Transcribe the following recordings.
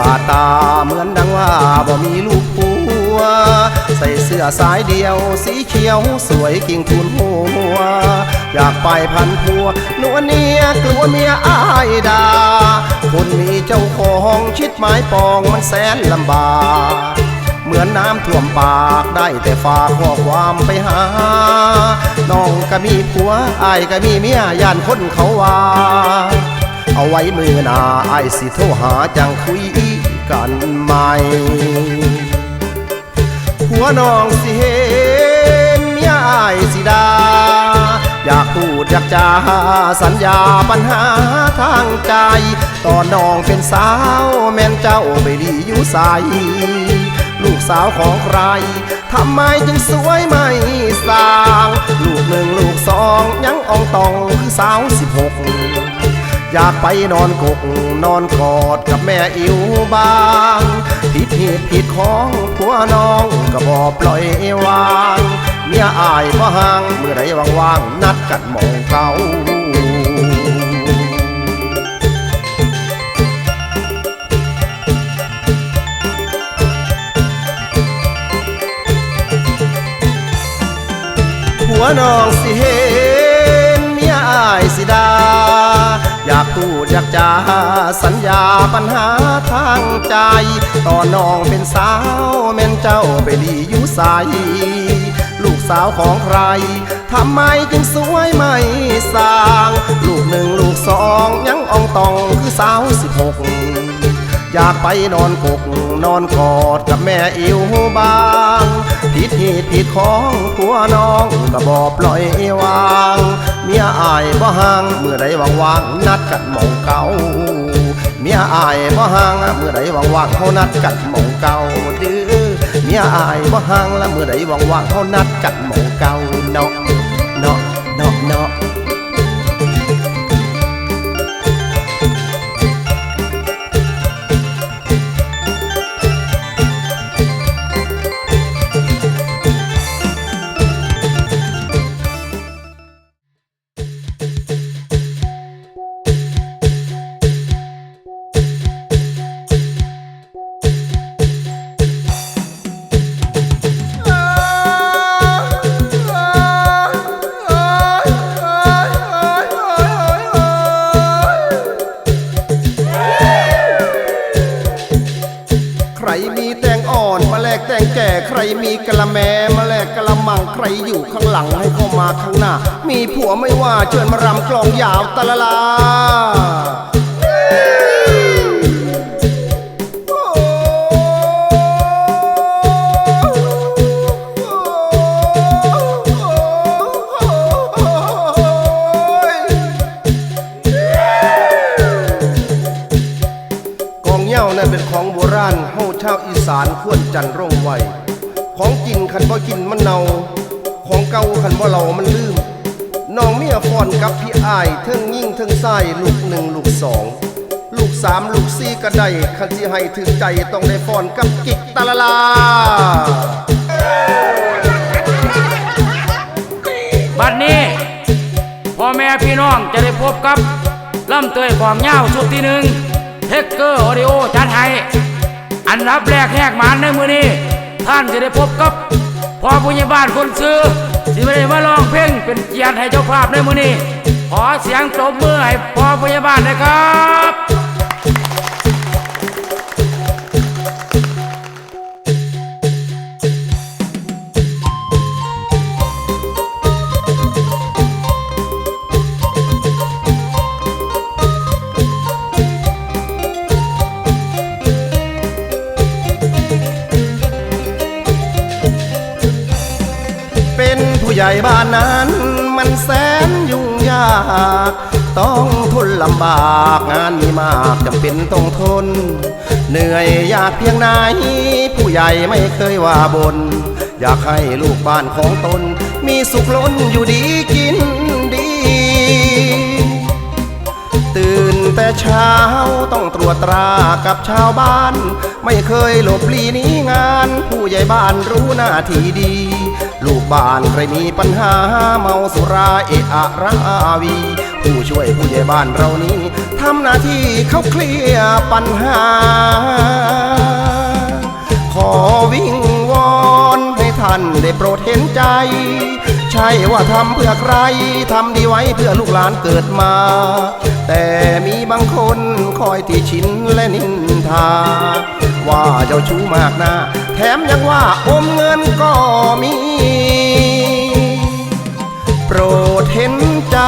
บาดตาเหมือนดังว่าบ่มีลูกผัว ใส่เสื้อสายเดียว สีเขียวสวยกิ่งทุนหัว อยากไปพันผัวนวเนียกลัวเมียอายดา คนมีเจ้าของชิดไม้ปองมันแสนลำบากเหมือนน้ำท่วมปากได้แต่ฝากข้อความไปหา น้องก็มีผัวอายก็มีเมียย่านคนเขาว่า เอาไว้มือหนาไอสิโทรหาจังคุยกันใหม่ผัวน้องสิเห็นเมียอายสิดา อยากพูดอยากจาสัญญาปัญหาทางใจ ตอนน้องเป็นสาวแม่นเจ้าไปดีอยู่ใสลูกสาวของใคร ทำไมจึงสวยไม่สร้าง ลูกหนึ่งลูกสองยังอ่องตองคือสาวสิบหก อยากไปนอนกกนอนกอดกับแม่อิวบาง ผิดเหตุผิดของผัวน้องก็บอปล่อยวางเมียอายก็ห่างเมื่อไรว่างๆนัดกันมองเก่าผัวน้องสิเห็ากพูดอยากจาสัญญาปัญหาทางใจ ตอนน้องเป็นสาวแม่นเจ้าไปดีอยู่ใสลูกสาวของใครทำไมจึงสวยไม่สาง ลูกหนึ่งลูกสองยังอ่องตองคือสาวสิบหกอยากไปนอนกกนอนกอดกับแม่อิวบางผิดเหตุผิดของผัวน้องก็บอปล่อยวาง เมียอายบ่ห่างเมื่อใดว่างๆนัดกันหมองเก่าเมียอายบ่ห่างเมื่อใดว่างๆเขานัดกันหมองเก่าเดื้อเมียอายบ่ห่างละเมื่อใดว่างๆเขานัดกันหมองเก่าเนาะ ใครมีกะละแมมาแลกกะละมังใครอยู่ข้างหลังให้เข้ามาข้างหน้า มีผัวไม่ว่าเชิญมารำกลองยาวตะละลากองเหย้านั่นเป็นของโบราณเฮาชาวอีสานควรจันร่งไว้ ของกินคันบ่กินมันเนาของเก่าคันบ่เรามันลืมน้องเมียฟอนกับพี่อ้ายเทิงยิ่งเทิงไส้ลูกหนึ่งลูกสองลูกสามลูกสี่ก็ได้คันสิให้ถึงใจต้องได้ฟอนกับกิกตะละลาบัดนี้พ่อแม่พี่น้องจะได้พบกับล่ำเตยความเงาวชุดที่หนึ่งเทคเกอร์ออดิโอจัดให้อันรับแรกแหกมานในมือนี้ ท่านจะได้พบกับพ่อผู้ใหญ่บ้านคนซื้อที่ไม่ได้มาลองเพลงเป็นเกียรติให้เจ้าภาพในมือนี้ ขอเสียงปรบมือให้พ่อผู้ใหญ่บ้านนะครับ ใหญ่บ้านนั้น มันแสนยุ่งยาก ต้องทนลำบากงานมีมากจำเป็นต้องทน เหนื่อยยากเพียงไหน ผู้ใหญ่ไม่เคยว่าบน อยากให้ลูกบ้านของตน มีสุขล้นอยู่ดีกินดี ตื่นแต่เช้าต้องตรวจตรากับชาวบ้าน ไม่เคยหลบหลีหนี้งาน ผู้ใหญ่บ้านรู้หน้าที่ดี ลูกบ้านใครมีปัญหาเมาสุราเอะอะราวี ผู้ช่วยผู้ใหญ่บ้านเรานี้ทำหน้าที่เขาเคลียร์ปัญหา ขอวิ่งวอนให้ท่านได้โปรดเห็นใจ ใช่ว่าทำเพื่อใครทำดีไว้เพื่อลูกหลานเกิดมา แต่มีบางคนคอยที่ชินและนินทา ว่าเจ้าชู้มากน้า แถมยังว่าอมเงินก็มี โปรดเห็นใจ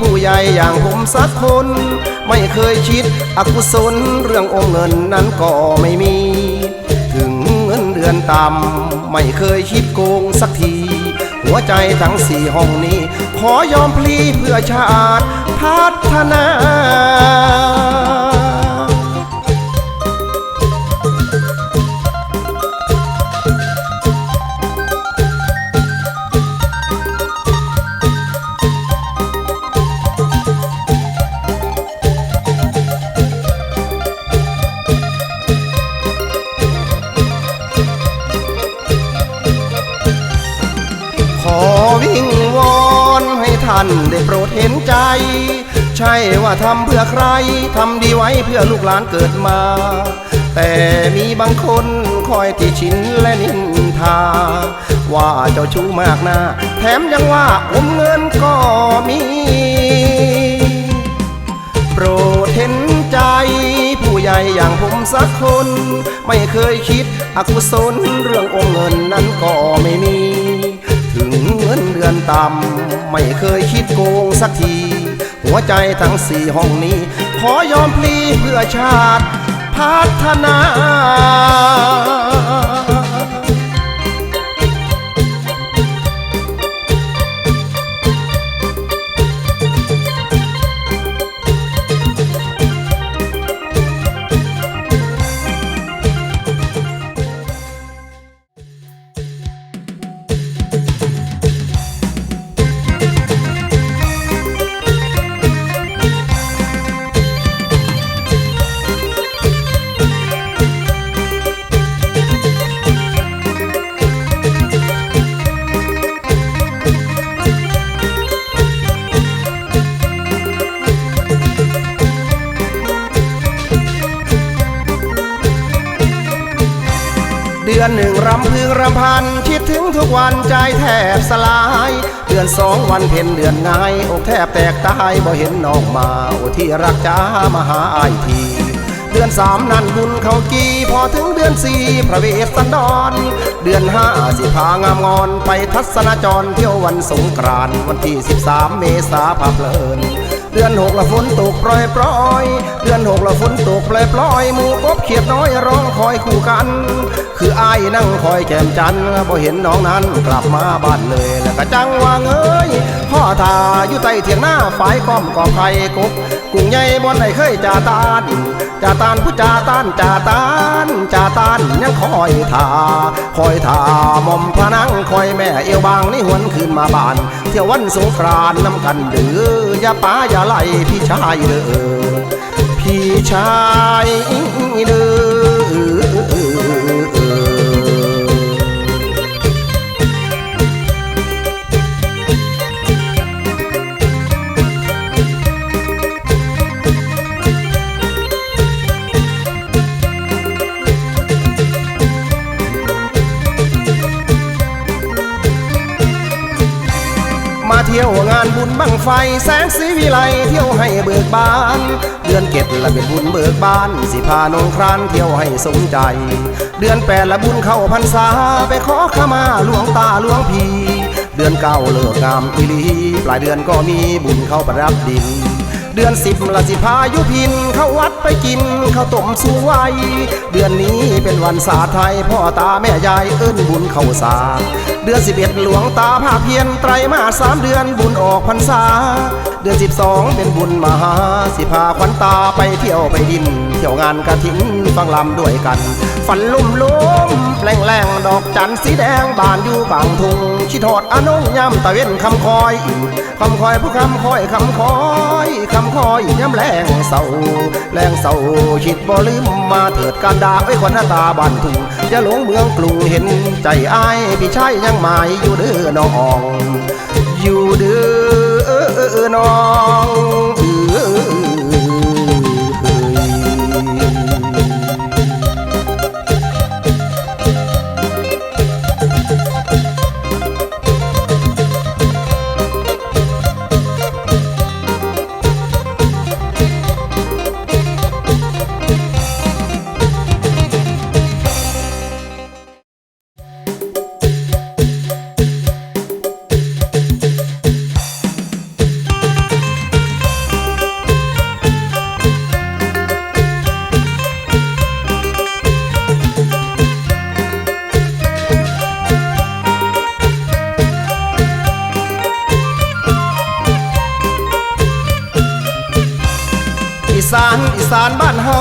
ผู้ใหญ่อย่างผมสักคน ไม่เคยคิดอกุศลเรื่องอมเงินนั้นก็ไม่มี ถึงเงินเดือนต่ำไม่เคยคิดโกงสักที หัวใจทั้งสี่ห้องนี้ ขอยอมพลีเพื่อชาติพัฒนา ได้โปรดเห็นใจ ใช่ว่าทำเพื่อใครทำดีไว้เพื่อลูกหลานเกิดมา แต่มีบางคนคอยติชินและนินทา ว่าเจ้าชู้มากน้าแถมยังว่าอมเงินก็มี โปรดเห็นใจผู้ใหญ่อย่างผมสักคน ไม่เคยคิดอกุศลเรื่ององเงินนั้นก็ไม่มี อนต่ำไม่เคยคิดโกงสักที หัวใจทั้งสี่ห้องนี้ ขอยอมพลีเพื่อชาติ พัฒนา ดือนหนึ่งรำพึงรำพัน คิดถึงทุกวันใจแทบสลาย เดือนสองวันเพ็ญเดือนง่ายอกแทบแตกตายบ่เห็นน้องมาโอ้ที่รักจ้ามาหาไอทีเดือนสามนั่นบุญเขากีพอถึงเดือนสี่พระเวสสันดร เดือนห้าสิพางามงอนไปทัศนจรเที่ยววันสงกรานต์วันที่13เมษาพาเพลิน เดือนหกละฝนตกปล่อยปล่อยเดือนหกละฝนตกปล่อยปล่อยหมูกบเขียดน้อยร้องคอยคู่กัน คืออายนั่งคอยแก้มจันทร์บ่เห็นน้องนั้นกลับมาบ้านเลยแล้วก็จังว่าเงยพ่อทาอยู่ใต้เถียงหน้าฝ่ายก้อมกอบไข่กบกุ้งใหญ่บนไหนเคยจ่าตานจ่าตานผู้จ่าตานจ่าตานจ่าตานยังคอยทาคอยทามอมพะนังคอยแม่เอวบางนี่หวนคืนมาบ้าน เที่ยววันสงกรานต์นำกันเดืออย่าป้าอย่าไล่พี่ชายเด้อพี่ชายเด้อ ไฟแสงสีวิไลเที่ยวให้เบิกบาน เดือนเก็ดละเป็นบุญเบิกบาน สิพานงครานเที่ยวให้สมใจ เดือนแปดละบุญเข้าพรรษา ไปขอขมาหลวงตาหลวงพี เดือนเก้าเลิกงามอีลีปลายเดือนก็มีบุญเข้าประดับดิน เดือนสิบละสิพายุพิน เข้าวัดไปกินข้าวต้มสวยเดือนนี้เป็นวันศาสตร์ไทย พ่อตาแม่ยายเอิ้นบุญเข้าสาเดือนสิบเอ็ดหลวงตาภาเพียนไตรมาสสามเดือนบุญออกพรรษา เดือนสิบสองเป็นบุญมหาสิพาขวัญตาไปเที่ยวไปดิน ที่ยวงานกระถินฟังลำด้วยกัน ฝันลุ่มลุ่มแรงแรงดอกจันทร์สีแดงบานอยู่กลางทุ่งชิทอดอนงย่ำตะเวนคำคอยคำคอยผู้คำคอยคำคอยคำคอยย้ำแรงเศร้าแรงเศร้าคิดบ่ลืมมาเถิดการดาไว้คนหน้าตาบันทุงอย่าหลงเมืองกรุงเห็นใจอายพี่ชายยังหมายอยู่เด้อน้อง อยู่เด้อน้อง อีสานบ้านเฮา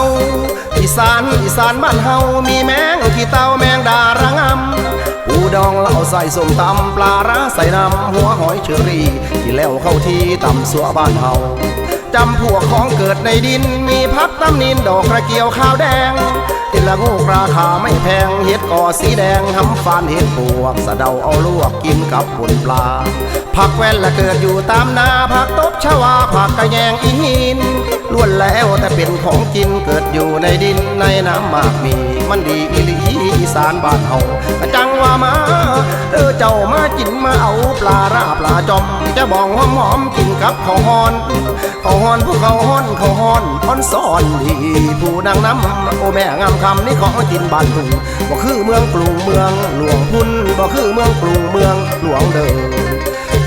อีสานอีสานบ้านเฮามีแมงขี้เต่าแมงดาระงำปูดองเหล่าใส่ส้มตำปลาร้าใส่น้ำหัวหอยเชอรี่ที่แล้วเข้าที่ตำสัวบ้านเฮาจำพวกของเกิดในดินมีพับตำนินดอกกระเกียวขาวแดง ละงูกราคาไม่แพงเห็ดก่อสีแดงหำฟานเห็ดปวก สะเดาเอาลวกกินกับปุ่นปลา ผักแว่นละเกิดอยู่ตามนาผักตบชวาผักกระแยงอินล้วนแล้วแต่เป็นของกินเกิดอยู่ในดินในน้ำมากมี มันดีอีหลีอีสานบ้านเฮากะจังว่ามาเออเจ้ามากินมาเอาปลาราปลาจอมจะบองหอมหอมกินกับข้าวฮอนข้าวฮอนผู้ข้าวฮอนข้าวฮอนฮอนซ้อนดีผู้ดังน้ำโอแม่งามคำนี่ของกินบ้านทุ่งบ่คือเมืองกรุงเมืองหลวงพุ่นบ่คือเมืองกรุงเมืองหลวงเดิม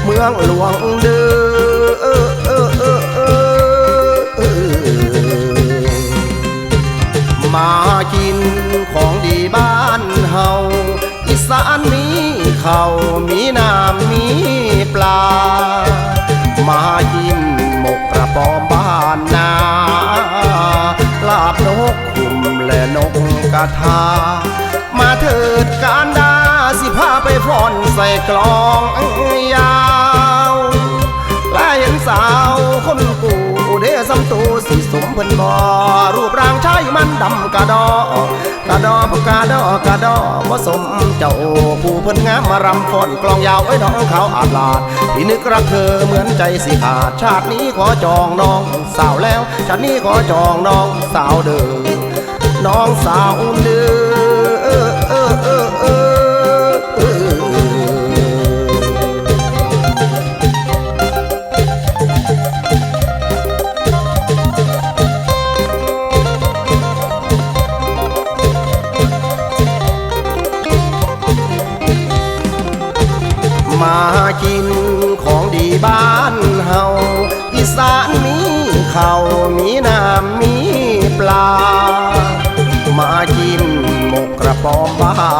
เมืองหลวงเด้อเออเออเออเออเออมากินของดีบ้านเฮาอีสานมีเขามีน้ำมีปลา มากินหมกกระปอมบ้านนาลาบนก และนกกระทา มาเถิดการดาสิพาไปฟ้อนใส่กลองยาวลายเห็นสาวคนกูเดสำตูสิสมเพิ่นบ่รูปร่างชายมันดำกะดอกะดอพกะดอกะดอบ่สมเจ้าผู้เพิ่นงามมารำฟ้อนกลองยาวไอ้น้องเขาอาลาดพี่นึกรักเธอเหมือนใจสิขาดชาตินี้ขอจองน้องสาวแล้วชาตินี้ขอจองน้องสาวเด้อ น้องสาวเด้อเออเออเออเออเออมากิน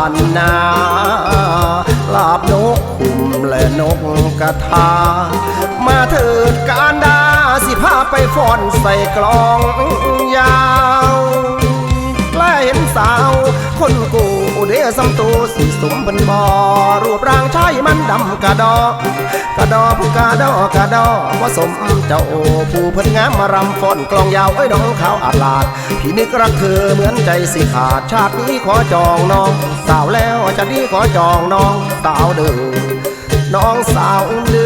านนาลาบนกคุมและนกกระทา มาเถิดการดาสิพาไปฟ้อนใส่กลองยาว แลเห็นสาวคนกู เดสำตูสิสมเป็นบอรูปร่างชายมันดำกระดอกระดอผู้กระดอกระดอว่าสมเจ้าผู้เพิ่นงามมารำฟ้อนกลองยาวไอ้ยน้องขาวอาลาดพี่นึกรักเธอเหมือนใจสิขาดชาตินี้ขอจองน้องสาวแล้วชาตินี้ขอจองน้องสาวเด้อน้องสาวเด้อ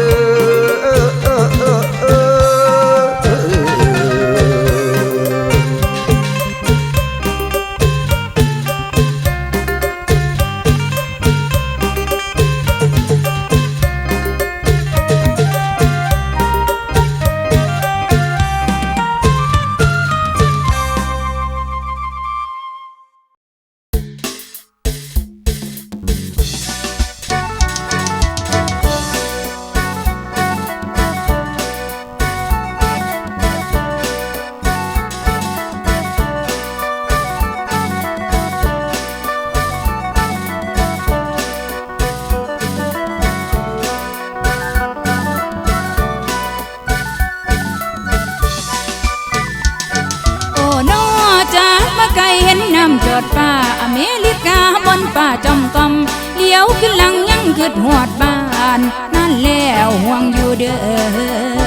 ขึ้นหลังยังคืดหอดบ้าน นั่นแล้วห่วงอยู่เด้อ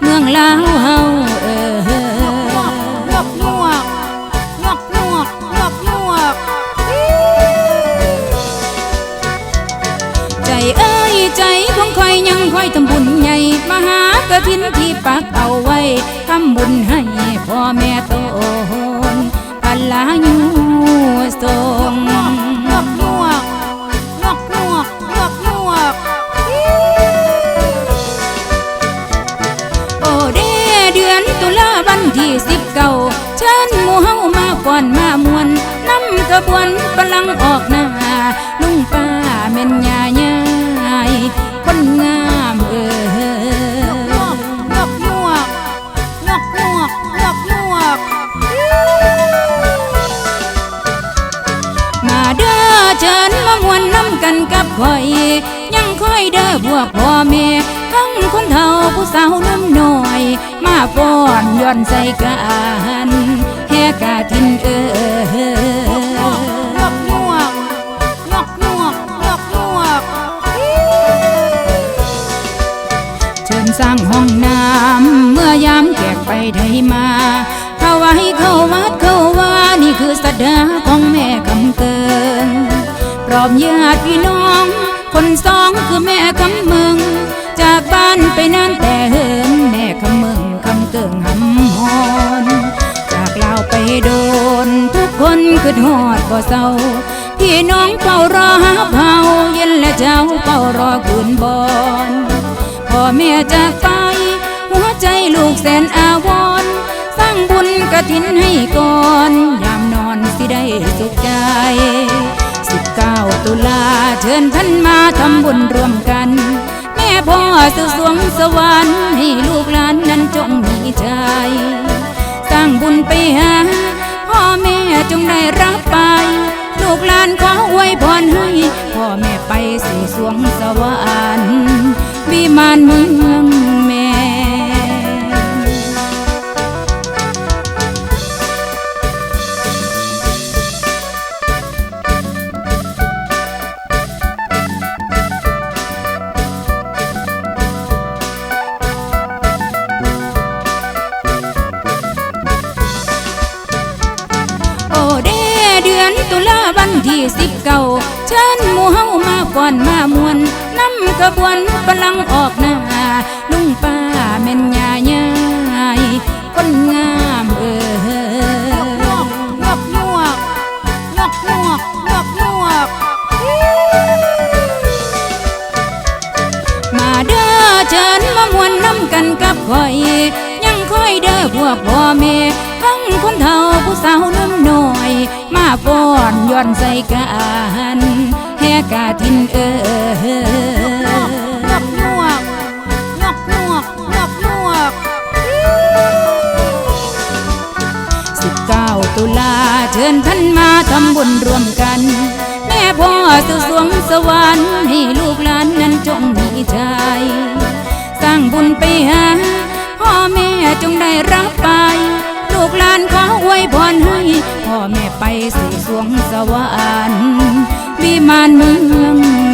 เมืองลาวเฮาเออนวกนวกนวกนวกนวกนวใจเอ้ยใจขงคอยยังคอยทำบุญใหญ่มหากระถินที่ปักเอาไว้ทำบุญ ยี่สิบเก้าเชิญหมู่เฮามาก่อนมามวนนำกระบวนพลังออกหน้าลุงป้าแม่นยายายคนงามเอองอกงอกงอกงอกงอกงอกงอกมาเด้อเชิญมามวนน้ำกันกับข่อย ยังค่อยเด้อพวกพ่อแม่ทั้งคนเฒ่าผู้สาวนุ่มน้ ป้อนย้อนใส่กันแห่กาทินเอองอกงออเชิญสร้างห้องน้ำเมื่อยามแขกไปไทยมาเขาไว้เข้าวัดเข้าว่านี่คือสดาของแม่คำเกินพร้อมญาติพี่น้อง คนสองคือแม่คำมึงจากบ้านไปนานแต่เหิน กิงหำหอนจากเลาไปโดน ทุกคนคือหอดบ่เศร้าพี่น้องเฝ้ารอหาเผาเย็นและเจ้าเฝ้ารอคืนบอนพ่อแม่จากไป หัวใจลูกแสนอาวรสร้างบุญกระถินให้ก่อน ยามนอนสิได้สุขใจสิบเก้าตุลาเชิญท่านมาทำบุญรวมกัน แม่พ่อสุสวงสวรรค์ให้ลูกหลานนั้นจงมี ใจ สร้างบุญไปหา พ่อแม่จงได้รับไป ลูกหลานขออวยพรให้ พ่อแม่ไปสู่สวงสวรรค์วิมานเมือง อนมามวนนำกระบวนพลังออกหน้าลุงป้าแม่นยายายคนงามเอองอกงอกงอกงอกงอกงอกงอกมาเด้อเชิญมามวนน้ำกันกับข่อยยังค่อยเด้อพวกพ่อแม่ทั้งคนเฒ่าผู้สาวนุ่มน้อย มาฟ้อนย้อนใส่กัน แห่กาทินเอองอกงอกงอกงอกงอกงอกสิบเก้าตุลาเชิญท่านมาทำบุญรวมกัน แม่พ่อสุสวงสวรรค์ให้ลูกหลานนั้นจงมีใจสร้างบุญไปหาพ่อแม่จงได้รับไป ลูกหลานขออวยพรให้ พ่อแม่ไปสู่สวงสวรรค์ วิมานเมือง